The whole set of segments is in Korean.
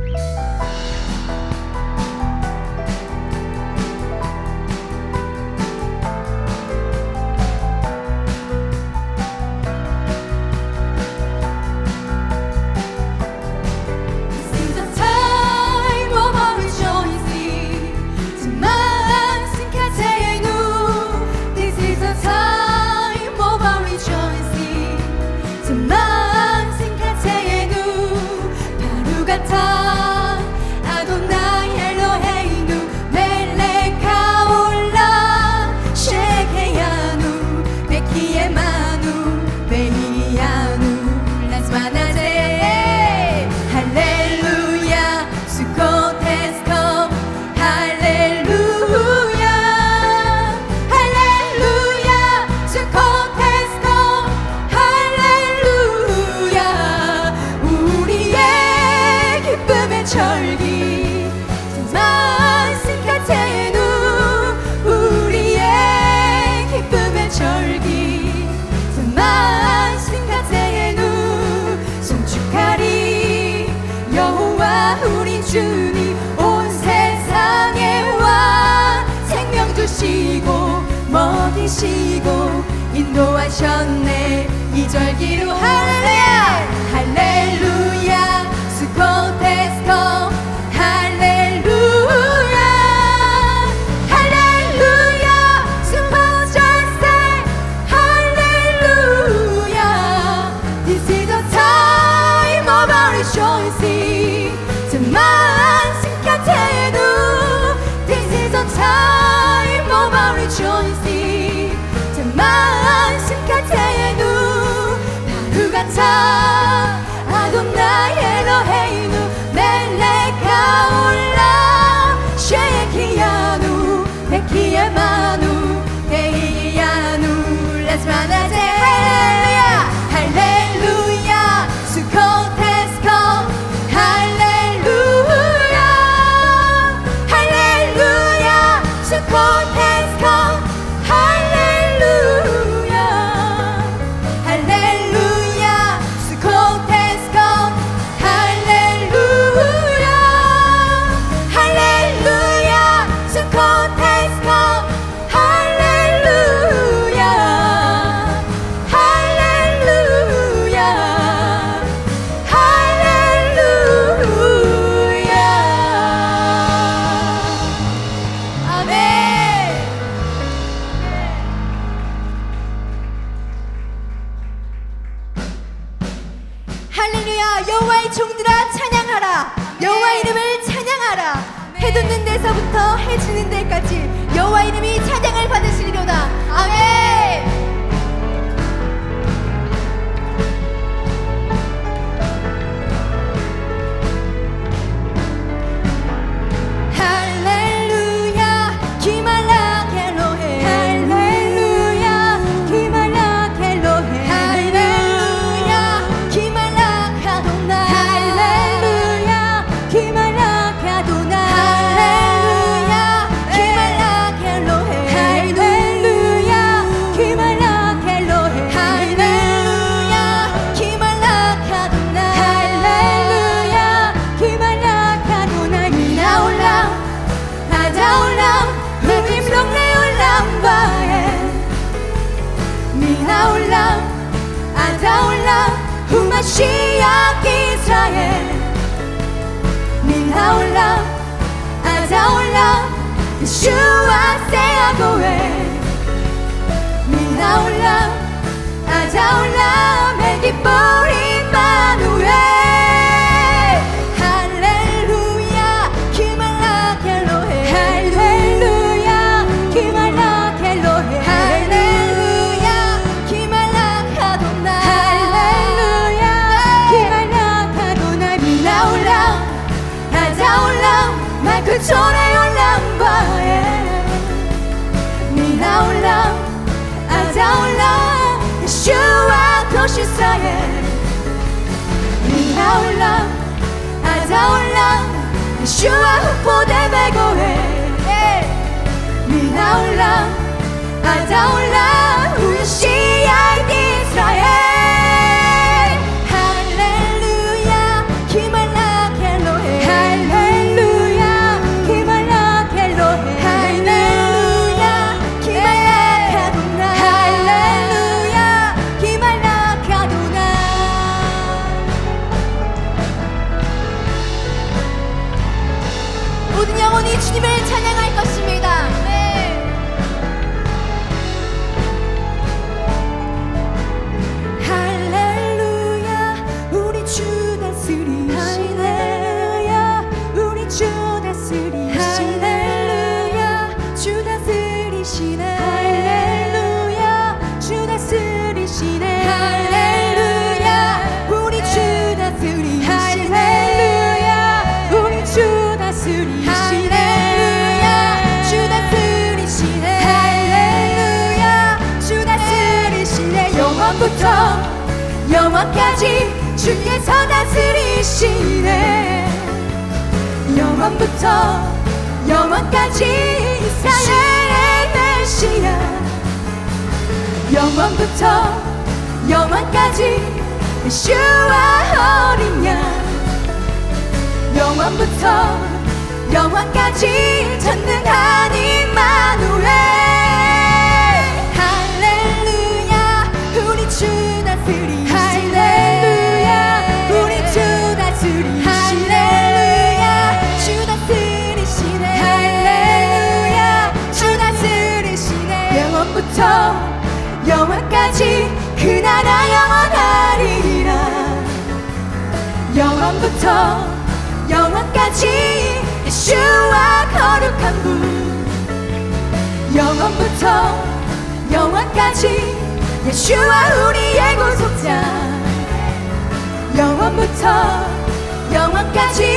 了。 계시고 인도하셨네. 이절기로 할렐 할렐루야. 수컷 테스터. 메시아 이스라엘 민하올라 아자올라 예수와 세아고에 민하올라 아자올라 메기뻐 minaullam, Yeshua hu podem egohe, minaullam. 영원까지 주께서 다스리시네. 영원부터 영원까지 이스라엘의 메시아. 영원부터 영원까지 슈와 어린 양. 영원부터 영원까지 전능하니 마누엘 처음부터 영원까지 예수와 거룩한 분. 영원부터 영원까지 예수와 우리의 구속자. 영원부터 영원까지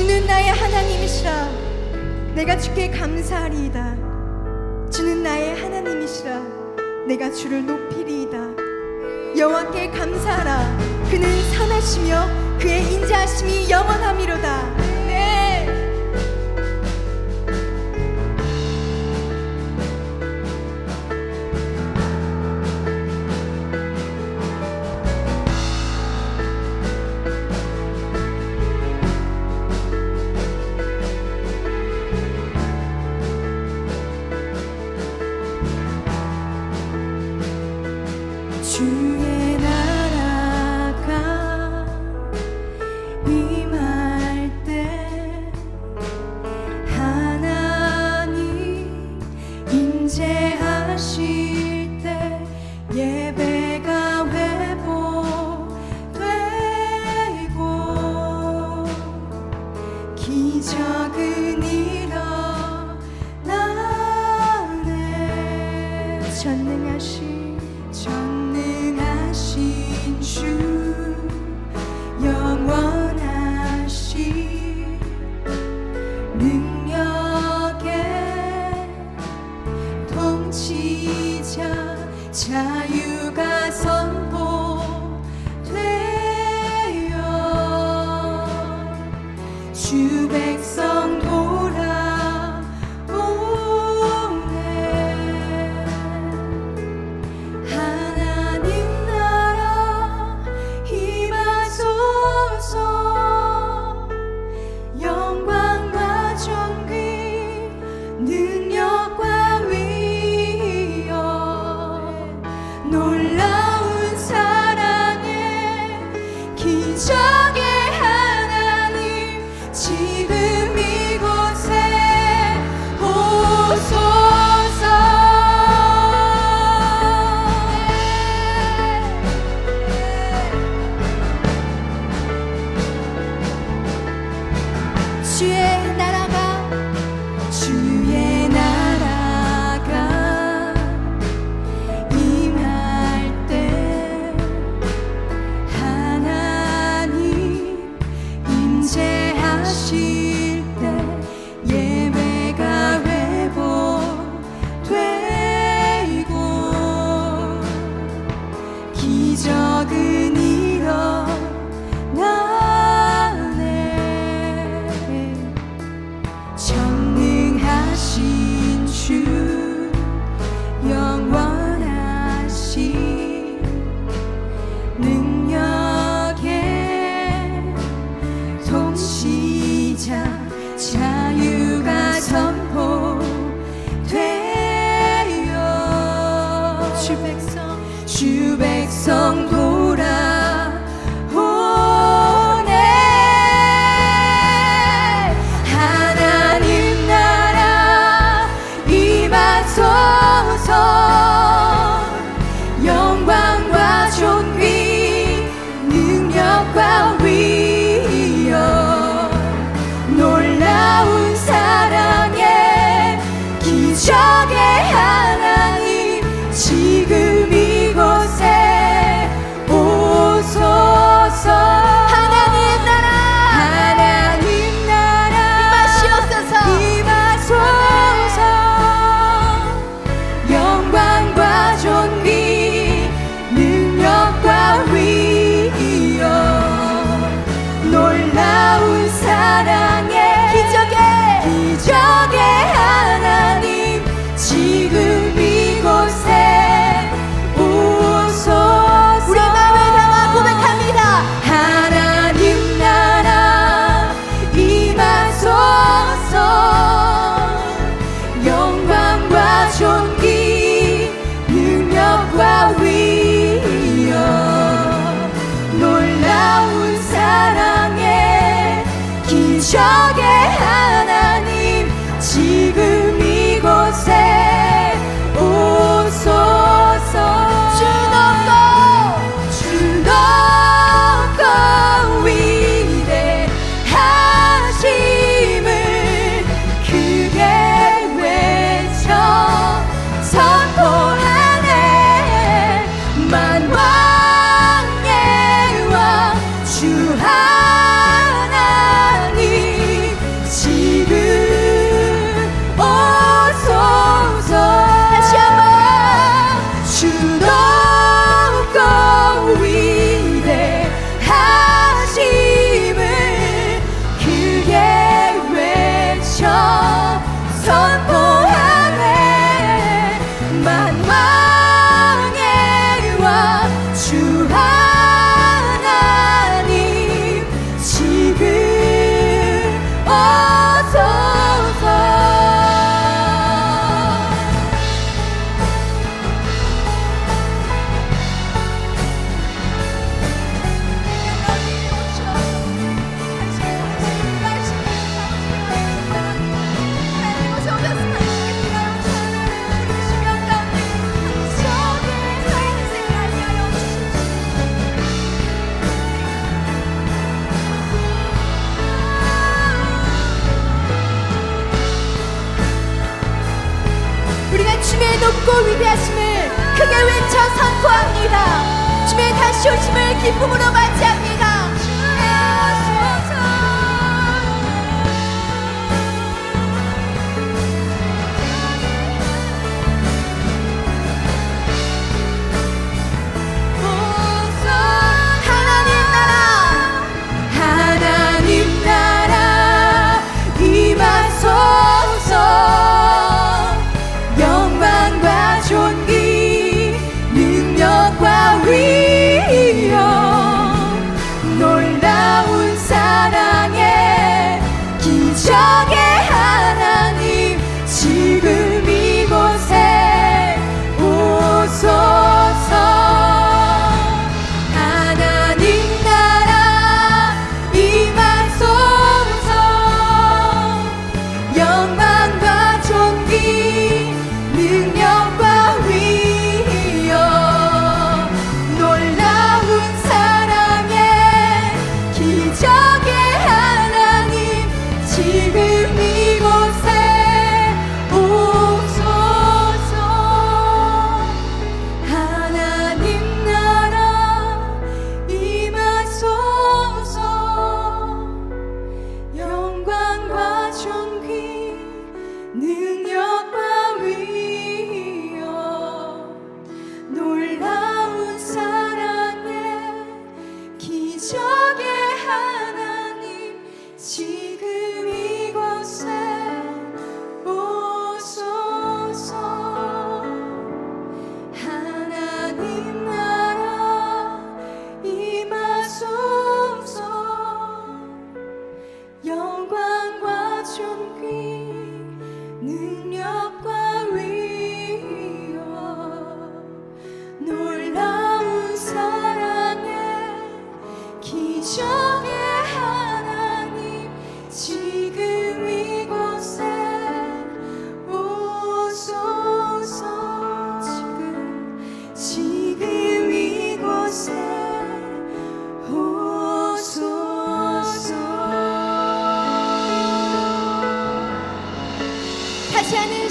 주는 나의 하나님이시라. 내가 주께 감사하리이다. 주는 나의 하나님이시라. 내가 주를 높이리이다. 여호와께 감사하라. 그는 선하시며 그의 인자하심이 영원함이로다. Onde 자유가 선포되어 주 백성 자 멈춰.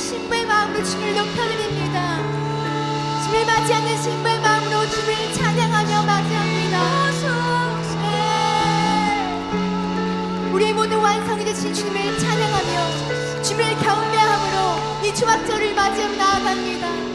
신부의 마음으로 주를 높여드립니다. 주를 맞이하는 신부의 마음으로 주를 찬양하며 맞이합니다. 네. 우리의 모든 완성이 되신 주님을 찬양하며 주를 경배함으로 이 초막절을 맞이합니다